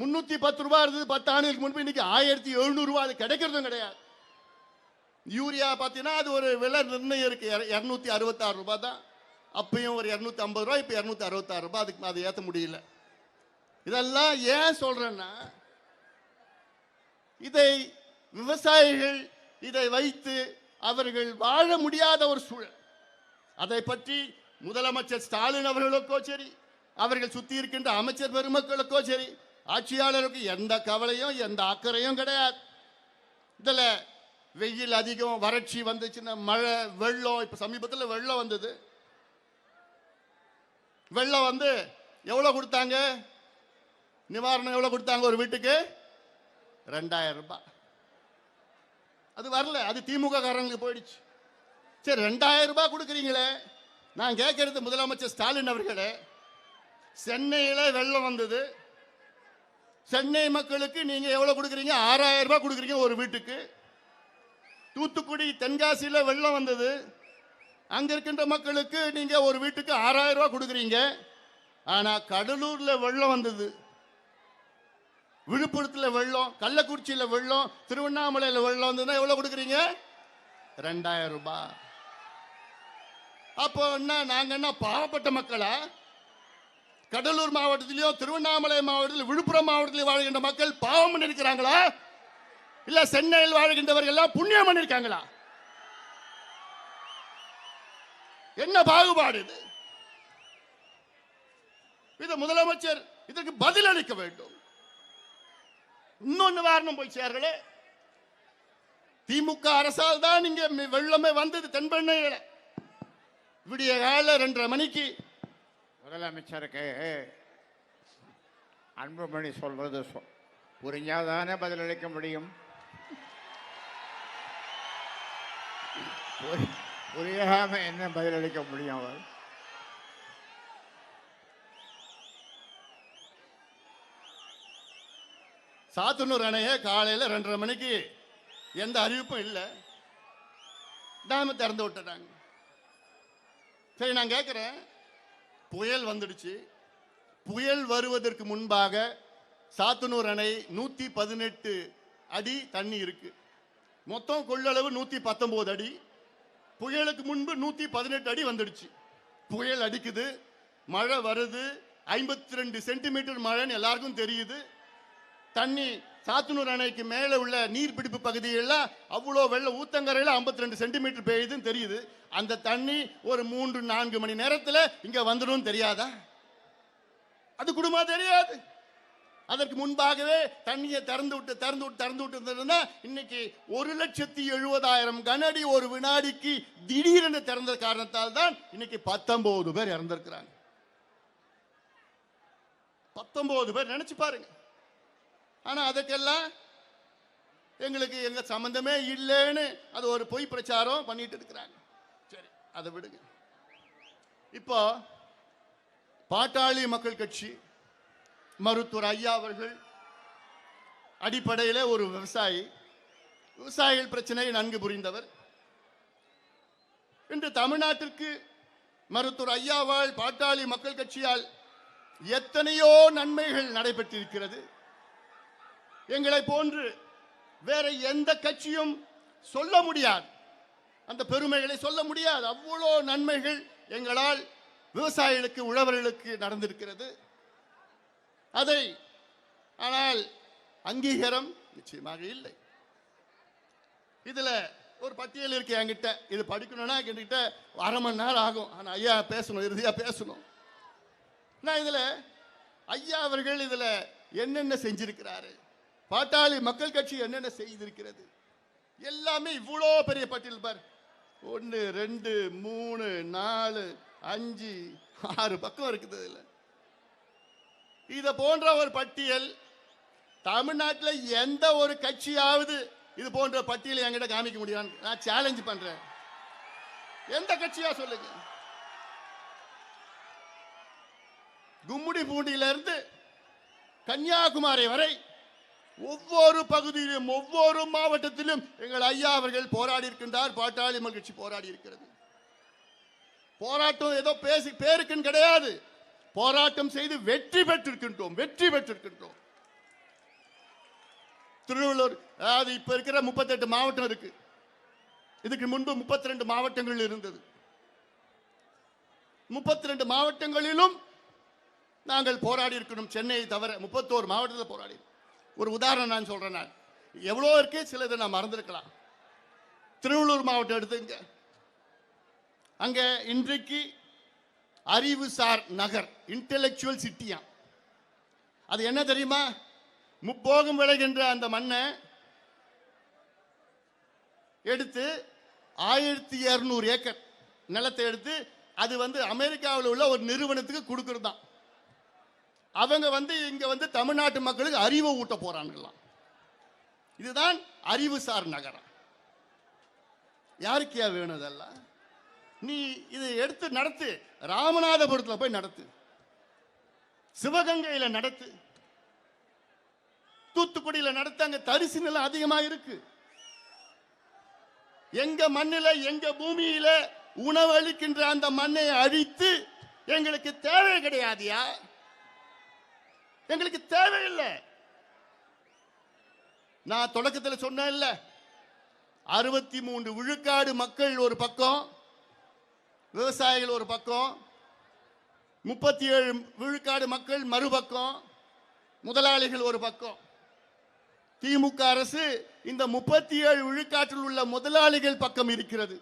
முன்னூத்தி பத்து ரூபாய் இருந்தது பத்து ஆண்டுகளுக்கு முன்பு இன்னைக்கு ஆயிரத்தி எழுநூறு ரூபாய். அது கிடைக்கிறதும் கிடையாது. யூரியா பார்த்தீங்கன்னா அது ஒரு விலை நிர்ணயம் இருக்கு. இரநூத்தி அறுபத்தாறு ரூபாய் தான். அப்பயும் ஒரு இரநூத்தி ஐம்பது ரூபாய் இப்போ இரநூத்தி அறுபத்தாறு ரூபாய். அதுக்கு அதை ஏற்ற முடியல. இதெல்லாம் ஏன் சொல்றேன்னா இதை விவசாயிகள் இதை வைத்து அவர்கள் வாழ முடியாத ஒரு சூழல். அதை பற்றி முதலமைச்சர் ஸ்டாலின் அவர்களுக்கோ சரி அவர்கள் சுற்றி இருக்கின்ற அமைச்சர் பெருமக்களுக்கோ சரி ஆட்சியாளருக்கு எந்த கவலையும் எந்த அக்கறையும் கிடையாது. இதில் வெயில் அதிகம் வறட்சி வந்துச்சுன்னா மழை வெள்ளம் இப்போ சமீபத்தில் வெள்ளம் வந்தது. வெள்ளம் வந்து எவ்வளோ கொடுத்தாங்க? நிவாரணம் எவ்வளோ கொடுத்தாங்க ஒரு வீட்டுக்கு? ரெண்டாயிரம் ரூபாய். அது வரல அது திமுக காரங்களுக்கு போயிடுச்சு. சரி ரெண்டாயிரம் ரூபாய் கொடுக்குறீங்களே. நான் கேட்கறது முதலமைச்சர் ஸ்டாலின் அவர்களே சென்னையில் வெள்ளம் வந்தது. சென்னை மக்களுக்கு நீங்க எவ்வளவு கொடுக்குறீங்க? ஆறாயிரம் ரூபாய் கொடுக்குறீங்க ஒரு வீட்டுக்கு. தூத்துக்குடி தென்காசியில் வெள்ளம் வந்தது. அங்க இருக்கின்ற மக்களுக்கு நீங்க ஒரு வீட்டுக்கு ஆறாயிரம் ரூபாய் கொடுக்குறீங்க. ஆனா கடலூர்ல வெள்ளம் வந்தது. விழுப்புரத்தில் வெள்ளம் கள்ளக்குறிச்சியில் வெள்ளம் திருவண்ணாமலையில் வெள்ளம் வந்ததுன்னா எவ்வளோ கொடுக்குறீங்க? ரெண்டாயிரம் ரூபாய். அப்போ என்ன நாங்கள் என்ன பாவப்பட்ட மக்களா? கடலூர் மாவட்டத்திலேயோ திருவண்ணாமலை மாவட்டத்தில் விழுப்புரம் மாவட்டத்தில் வாழ்கின்ற மக்கள் பாவம் பண்ணிருக்கிறாங்களா? இல்ல சென்னையில் வாழ்கின்றவர்கள் எல்லாம் புண்ணியம் பண்ணிருக்காங்களா? என்ன பாகுபாடு இது? இது முதலமைச்சர் இதற்கு பதில் அளிக்க வேண்டும். இன்னொன்னு வாரணம் போய் சேர்களே திமுக அரசால் தான் இங்க மி- வெள்ளமே வந்தது தென்பெண்ணையில. விடிய கால ரெண்டரை மணிக்கு முதலமைச்சருக்கு அன்புமணி சொல்றது சொ- புரிஞ்சாதானே பதிலளிக்க முடியும்? புரி- புரியாம என்ன பதிலளிக்க முடியும் அவர்? சாத்தனூர் அணையை காலையில் ரெண்டரை மணிக்கு எந்த அறிவிப்பும் இல்லை. டேமு திறந்து விட்டுட்டாங்க. சரி நான் கேட்குறேன் புயல் வந்துடுச்சு. புயல் வருவதற்கு முன்பாக சாத்தனூர் அணை நூற்றி பதினெட்டு அடி தண்ணி இருக்கு. மொத்தம் கொள்ளளவு நூற்றி பத்தொம்போது அடி. புயலுக்கு முன்பு நூற்றி பதினெட்டு அடி வந்துடுச்சு. புயல் அடிக்குது. மழை வருது. ஐம்பத்தி ரெண்டு சென்டிமீட்டர் மழைன்னு எல்லாருக்கும் தெரியுது. தண்ணி சாத்தனூர் அணைக்கு மேலே உள்ள நீர்பிடிப்பு பகுதியெல்லாம் அவ்வளோ வெள்ளம் ஊத்தங்கரையில் 52 ரெண்டு சென்டிமீட்டர் பெய்யுதுன்னு தெரியுது. அந்த தண்ணி ஒரு மூன்று நான்கு மணி நேரத்தில் இங்கே வந்துடும் தெரியாதா? அது குடும்பமா தெரியாது. அதற்கு முன்பாகவே தண்ணியை திறந்து விட்டு திறந்து விட்டு திறந்து விட்டு இருந்ததுன்னா இன்னைக்கு ஒரு லட்சத்தி எழுபதாயிரம் கனடி ஒரு வினாடிக்கு திடீரென்று திறந்த காரணத்தால் தான் இன்னைக்கு பத்தொன்பது பேர் இறந்திருக்கிறாங்க. பத்தொன்பது பேர் நினைச்சு பாருங்க. ஆனா அதுக்கெல்லாம் எங்களுக்கு எங்கள் சம்மந்தமே இல்லைன்னு அது ஒரு பொய் பிரச்சாரம் பண்ணிட்டு இருக்கிறாங்க. சரி அதை விடுங்க. இப்போ பாட்டாளி மக்கள் கட்சி மருத்துவர் ஐயா அவர்கள் அடிப்படையில் ஒரு விவசாயி விவசாயிகள் பிரச்சனையை நன்கு புரிந்தவர். இன்று தமிழ்நாட்டிற்கு மருத்துவர் ஐயாவால் பாட்டாளி மக்கள் கட்சியால் எத்தனையோ நன்மைகள் நடைபெற்றிருக்கிறது. எங்களை போன்று வேற எந்த கட்சியும் சொல்ல முடியாது. அந்த பெருமைகளை சொல்ல முடியாது. அவ்வளோ நன்மைகள் எங்களால் விவசாயிகளுக்கு உழவர்களுக்கு நடந்திருக்கிறது. அதை ஆனால் அங்கீகாரம் நிச்சயமாக இல்லை. இதுல ஒரு பட்டியல் இருக்கு என்கிட்ட. இது படிக்கணும்னா என்கிட்ட அரை மணி நேரம் ஆகும். ஆனா ஐயா பேசணும் இறுதியா பேசணும். நான் இதுல ஐயா அவர்கள் இதுல என்னென்ன செஞ்சிருக்கிறாரு? பாட்டாளி மக்கள் கட்சி என்னென்ன செய்திருக்கிறது? எல்லாமே இவ்வளோ பெரிய பட்டியல் பார். ஒன்று ரெண்டு மூணு நாலு அஞ்சு ஆறு பக்கம் இருக்குது இதில். இதை போன்ற ஒரு பட்டியல் தமிழ்நாட்டில் எந்த ஒரு கட்சியாவது இது போன்ற பட்டியலை என்கிட்ட காமிக்க முடியும்? நான் சேலஞ்ச் பண்றேன். எந்த கட்சியா சொல்லுங்க? கும்முடி பூண்டியிலிருந்து கன்னியாகுமரி வரை ஒவ்வொரு பகுதியிலும் ஒவ்வொரு மாவட்டத்திலும் எங்கள் ஐயா அவர்கள் போராடி இருக்கின்றார் பாட்டாளி மகிழ்ச்சி போராடி இருக்கிறது. போராட்டம் ஏதோ பேசி பேருக்குன்னு கிடையாது. போராட்டம் செய்து வெற்றி பெற்றிருக்கின்றோம் வெற்றி பெற்றிருக்கின்றோம். திருவள்ளூர் அதாவது இப்ப இருக்கிற முப்பத்தெட்டு மாவட்டம் இருக்கு. இதுக்கு முன்பு முப்பத்தி ரெண்டு மாவட்டங்கள் இருந்தது. முப்பத்தி ரெண்டு மாவட்டங்களிலும் நாங்கள் போராடி இருக்கணும். சென்னையை தவிர முப்பத்தோரு மாவட்டத்தில் போராடி ஒரு உதாரணம் நான் சொல்றேன் நான். எவ்வளோ இருக்கு? சிலதை நான் மறந்துருக்கலாம். திருவள்ளூர் மாவட்டம் எடுத்துங்க அங்க இன்றைக்கு அறிவுசார் நகர் இன்டெலெக்சுவல் சிட்டியா அது என்ன தெரியுமா? முப்போகம் விளைகின்ற அந்த மண்ணை எடுத்து ஆயிரத்தி இரநூறு ஏக்கர் நிலத்தை எடுத்து அது வந்து அமெரிக்காவில் உள்ள ஒரு நிறுவனத்துக்கு கொடுக்குறது தான் அவங்க வந்து இங்க வந்து தமிழ்நாட்டு மக்களுக்கு அறிவை ஊட்ட போறாங்கலாம் இதுதான் அறிவுசார் நகரம். யாருக்கியா வேணும் இதெல்லாம்? நீ இதை எடுத்து நடத்து. ராமநாதபுரத்தில் போய் நடத்து. சிவகங்கையில் நடத்து. தூத்துக்குடியில நடத்து. அங்கே தரிசு நிலம் அதிகமாக இருக்கு. எங்க மண்ணில் எங்க பூமியில உணவளிக்கின்ற அந்த மண்ணை அழித்து எங்களுக்கு தேவை கிடையாதியா? எங்களுக்கு தேவையில்லை. நான் தொடக்கத்தில் சொன்னேன்ல அறுபத்தி மூன்று விழுக்காடு மக்கள் ஒரு பக்கம் விவசாயிகள் ஒரு பக்கம் முப்பத்தி ஏழு விழுக்காடு மக்கள் மறுபக்கம் முதலாளிகள் ஒரு பக்கம். திமுக அரசு இந்த முப்பத்தி ஏழு விழுக்காட்டில் உள்ள முதலாளிகள் பக்கம் இருக்கிறது.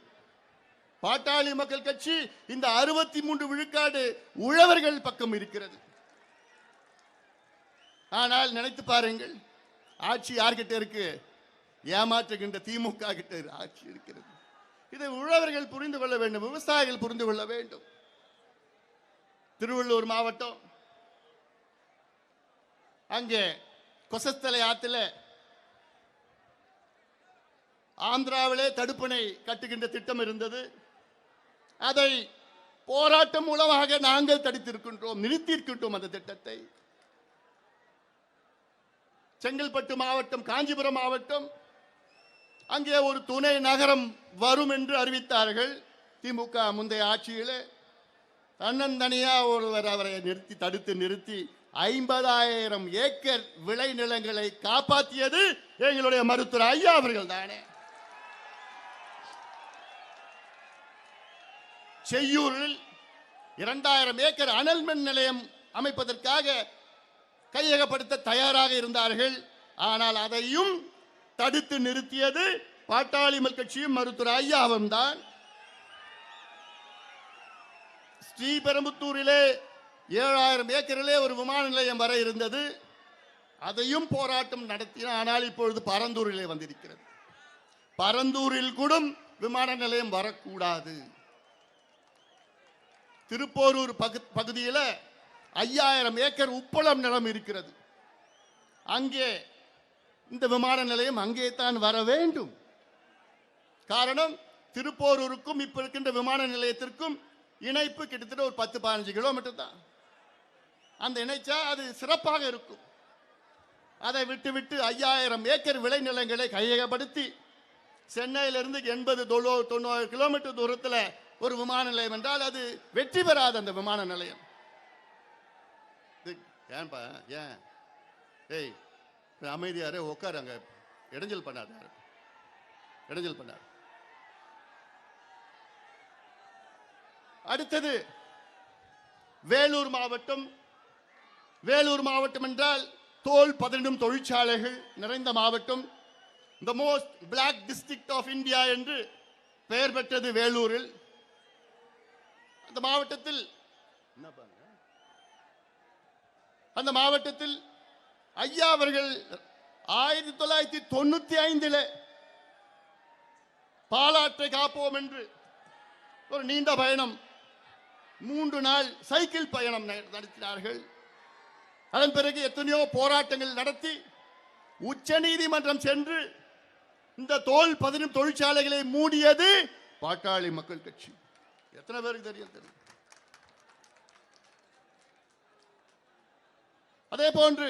பாட்டாளி மக்கள் கட்சி இந்த அறுபத்தி மூன்று விழுக்காடு உழவர்கள் பக்கம் இருக்கிறது. ஆனால் நினைத்து பாருங்கள் ஆட்சி யார்கிட்ட இருக்கு? ஏமாற்றுகின்ற திமுக கிட்ட ஆட்சி இருக்கிறது. இதை உழவர்கள் புரிந்து கொள்ள வேண்டும் விவசாயிகள் புரிந்து கொள்ள வேண்டும். திருவள்ளூர் மாவட்டம் அங்கே கொசஸ்தலை ஆத்துல ஆந்திராவிலே தடுப்பணை கட்டுகின்ற திட்டம் இருந்தது. அதை போராட்டம் மூலமாக நாங்கள் தடுத்திருக்கின்றோம் நிறுத்தியிருக்கின்றோம் அந்த திட்டத்தை. செங்கல்பட்டு மாவட்டம் காஞ்சிபுரம் மாவட்டம். அங்கே ஒரு துணை நகரம் வரும் என்று அறிவித்தார்கள் திமுக முந்தைய ஆட்சியிலே. தன்னந்தனியா ஒருவர் அவரை நிறுத்தி தடுத்து நிறுத்தி ஐம்பதாயிரம் ஏக்கர் விளைநிலங்களை காப்பாற்றியது எங்களுடைய மருத்துவர் ஐயா அவர்கள் தானே. செய்யூரில் இரண்டாயிரம் ஏக்கர் அனல் மின் நிலையம் அமைப்பதற்காக கையகப்படுத்த தயாராக இருந்தார்கள். ஆனால் அதையும் தடுத்து நிறுத்தியது பாட்டாளிமல் கட்சியும் மருத்துவர் ஐயாவும் தான் ஸ்ரீபெரும்புத்தூரிலே ஏழாயிரம் ஏக்கரிலே ஒரு விமான நிலையம் வர இருந்தது. அதையும் போராட்டம் நடத்தின ஆனால் இப்பொழுது பரந்தூரிலே வந்திருக்கிறது. பரந்தூரில் கூட விமான நிலையம் வரக்கூடாது. திருப்போரூர் பகு பகுதியில் ஐயாயிரம் ஏக்கர் உப்பளம் நிலம் இருக்கிறது. அங்கே இந்த விமான நிலையம் அங்கே தான் வர வேண்டும். காரணம் திருப்போரூருக்கும் இப்ப இருக்கின்ற விமான நிலையத்திற்கும் இணைப்பு கிட்டத்தட்ட ஒரு பத்து பதினஞ்சு கிலோமீட்டர் தான். அந்த இணைச்சா அது சிறப்பாக இருக்கும். அதை விட்டுவிட்டு ஐயாயிரம் ஏக்கர் விளைநிலங்களை கையகப்படுத்தி சென்னையிலிருந்து எண்பது தொண்ணூறு தொண்ணூறு கிலோமீட்டர் தூரத்தில் ஒரு விமான நிலையம் என்றால் அது வெற்றி பெறாது அந்த விமான நிலையம். ஏன்பா ஏன்? ஏய் அமைதியாரே உட்காரு அங்க இடைஞ்சல் பண்ணாத. இடைஞ்சல் பண்ணாத. அடுத்தது வேலூர் மாவட்டம். வேலூர் மாவட்டம் என்றால் தோல் பதனிடும் தொழிற்சாலைகள் நிறைந்த மாவட்டம். The most black district of India என்று பெயர் பெற்றது வேலூரில். அந்த மாவட்டத்தில் என்ன பண்ண அந்த மாவட்டத்தில் ஐயா அவர்கள் ஆயிரத்தி தொள்ளாயிரத்தி தொண்ணூத்தி ஐந்தில் பாலாற்றை காப்போம் என்று ஒரு நீண்ட பயணம் மூன்று நாள் சைக்கிள் பயணம் ந- நடத்தினார்கள். அதன் பிறகு எத்தனையோ போராட்டங்கள் நடத்தி உச்ச நீதிமன்றம் சென்று இந்த தோல் பதினும் தொழிற்சாலைகளை மூடியது பாட்டாளி மக்கள் கட்சி. எத்தனை பேருக்கு தெரியும் தெரியும்? அதே போன்று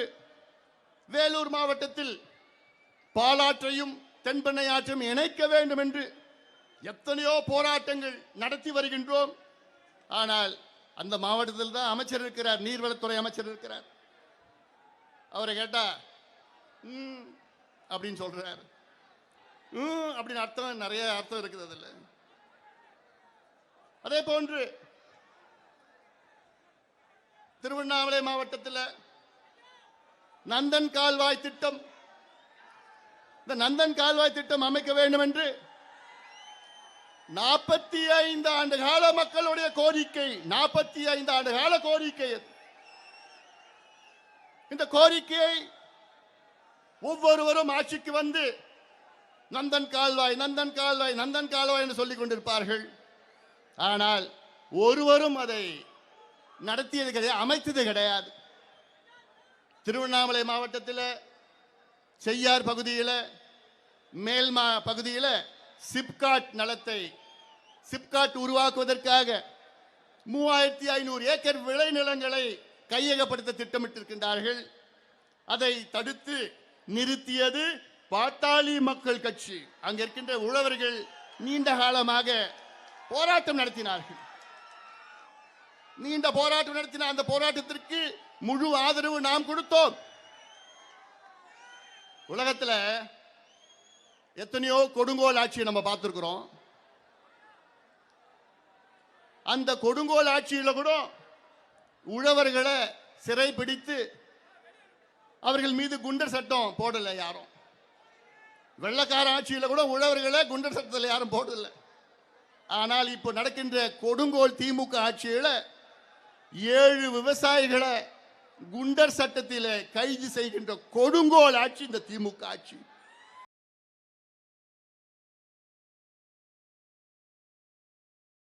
வேலூர் மாவட்டத்தில் பாலாற்றையும் தென்பெண்ணை ஆற்றையும் இணைக்க வேண்டும் என்று எத்தனையோ போராட்டங்கள் நடத்தி வருகின்றோம். ஆனால் அந்த மாவட்டத்தில் தான் அமைச்சர் இருக்கிறார் நீர்வளத்துறை அமைச்சர் இருக்கிறார். அவரை கேட்டா "ம், அப்படின்னு சொல்றார். ம், அப்படின்னு அர்த்தம் நிறைய அர்த்தம் இருக்குது அதில். அதே போன்று திருவண்ணாமலை மாவட்டத்தில் நந்தன் கால்வாய் திட்டம். இந்த நந்தன் கால்வாய் திட்டம் அமைக்க வேண்டும் என்று நாற்பத்தி ஐந்து ஆண்டு கால மக்களுடைய கோரிக்கை நாற்பத்தி ஐந்து ஆண்டு கால கோரிக்கை இந்த கோரிக்கையை ஒவ்வொருவரும் ஆட்சிக்கு வந்து நந்தன் கால்வாய் நந்தன் கால்வாய் நந்தன் கால்வாய் என்று சொல்லிக் கொண்டிருப்பார்கள். ஆனால் ஒருவரும் அதை நடத்தியது கிடையாது அமைத்தது கிடையாது. திருவண்ணாமலை மாவட்டத்தில் செய்யார் பகுதியில் மேல்மா பகுதியில் சிப்காட் நலத்தை சிப்காட் உருவாக்குவதற்காக மூவாயிரத்தி ஐநூறு ஏக்கர் விளைநிலங்களை கையகப்படுத்த திட்டமிட்டிருக்கின்றார்கள். அதை தடுத்து நிறுத்தியது பாட்டாளி மக்கள் கட்சி. அங்கே இருக்கின்ற உழவர்கள் நீண்ட காலமாக போராட்டம் நடத்தினார்கள். நீண்ட போராட்டம் நடத்தின அந்த போராட்டத்திற்கு முழு ஆதரவு நாம் கொடுத்தோம். உலகத்தில் எத்தனையோ கொடுங்கோல் ஆட்சியை நம்ம பார்த்துருக்குறோம். அந்த கொடுங்கோல் ஆட்சியில் கூட உழவர்களை சிறை பிடித்து அவர்கள் மீது குண்டர் சட்டம் போடலை யாரும். வெள்ளக்கார ஆட்சியில் கூட உழவர்களை குண்டர் சட்டத்தில் யாரும் போடலை. ஆனால் இப்போ நடக்கின்ற கொடுங்கோல் திமுக ஆட்சியில் ஏழு விவசாயிகளை குண்டர் சட்டத்தில் கைது செய்கின்ற கொடுங்கோல் ஆட்சி இந்த திமுக ஆட்சி.